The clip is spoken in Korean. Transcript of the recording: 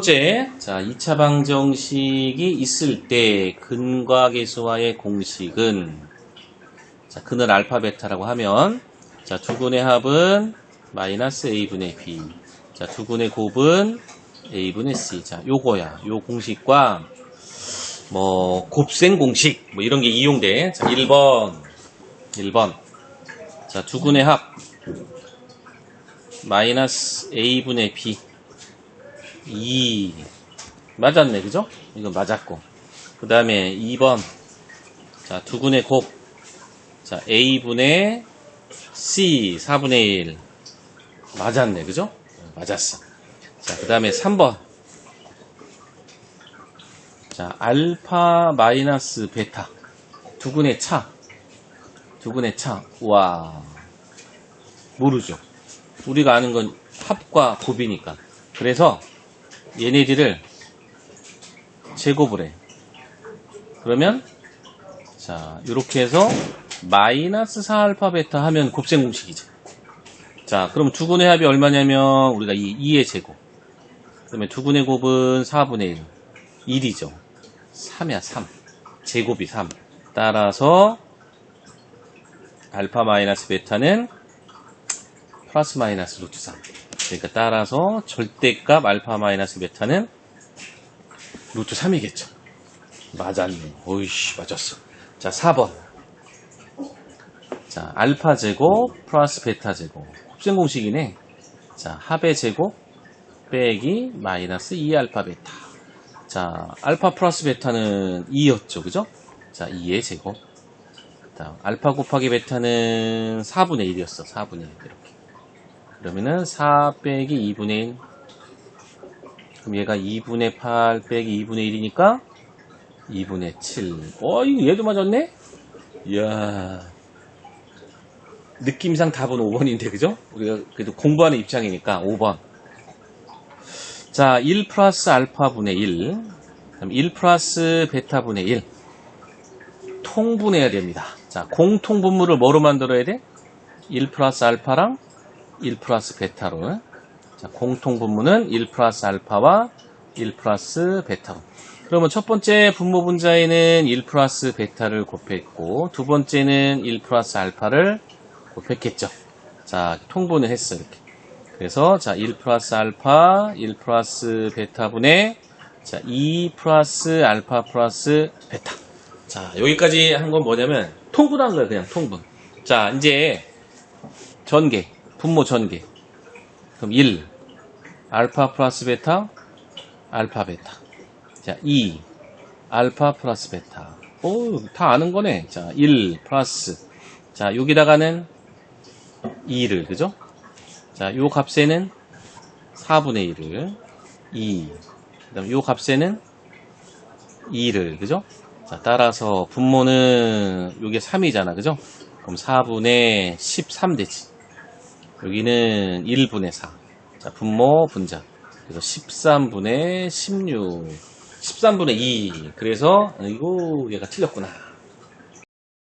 번째, 자, 2차 방정식이 있을 때 근과 계수와의 공식은 자, 근을 알파 베타라고 하면 자, 두근의 합은 마이너스 a분의 b. 자, 두근의 곱은 a분의 c. 자, 요거야. 요 공식과 뭐 곱셈 공식 뭐 이런 게 이용돼. 자, 1번. 1번. 자, 두근의 합 마이너스 a분의 b 2 맞았네 그죠? 이건 맞았고. 그 다음에 2번 자 두근의 곱자 a분의 c 4분의 1 맞았네 그죠? 맞았어. 자그 다음에 3번. 자 알파 마이너스 베타. 두근의 차. 두근의 차와. 모르죠. 우리가 아는 건 합과 곱이니까. 그래서 얘네들을 제곱을 해. 그러면 자 이렇게 해서 마이너스 4알파 베타 하면 곱셈 공식이지. 자 그럼 두근의 합이 얼마냐면 우리가 이 2의 제곱. 그다음에 두근의 곱은 4분의 1. 1이죠. 3이야 3. 제곱이 3. 따라서 알파 마이너스 베타는 플러스 마이너스 루트 3. 그러니까 따라서 절대값 알파 마이너스 베타는 루트 3이겠죠. 맞았네. 오이씨, 맞았어. 자, 4번. 자, 알파 제곱 플러스 베타 제곱. 곱셈 공식이네. 자, 합의 제곱 빼기 마이너스 2알파 베타. 자, 알파 플러스 베타는 2였죠. 그죠? 자, 2의 제곱. 자, 알파 곱하기 베타는 4분의 1이었어. 4분의 1. 이렇게. 그러면은 4 빼기 2분의 1. 그럼 얘가 2분의 8 빼기 2분의 1이니까 2분의 7. 어, 이거 얘도 맞았네? 이야. 느낌상 답은 5번인데, 그죠? 우리가 그래도 공부하는 입장이니까 5번. 자, 1 플러스 알파분의 1. 그럼 1 플러스 베타분의 1. 통분해야 됩니다. 자, 공통분모를 뭐로 만들어야 돼? 1 플러스 알파랑 1 플러스 베타로. 자, 공통 분모는 1 플러스 알파와 1 플러스 베타로. 그러면 첫 번째 분모 분자에는 1 플러스 베타를 곱했고 두 번째는 1 플러스 알파를 곱했겠죠. 자 통분을 했어 이렇게. 그래서 자 1 플러스 알파 1 플러스 베타분의 자 2 플러스 알파 플러스 베타. 자 여기까지 한 건 뭐냐면 통분한 거예요 그냥 통분. 자 이제 전개 분모 전개. 그럼 1. 알파 플러스 베타. 알파 베타. 자, 2. 알파 플러스 베타. 오, 다 아는 거네. 자, 1 플러스. 자, 여기다가는 2를, 그죠? 자, 요 값에는 4분의 1을. 2. 그 다음 요 값에는 2를, 그죠? 자, 따라서 분모는 요게 3이잖아, 그죠? 그럼 4분의 13 되지. 여기는 1분의 4. 자, 분모, 분자. 그래서 13분의 16. 13분의 2. 그래서, 이거, 얘가 틀렸구나.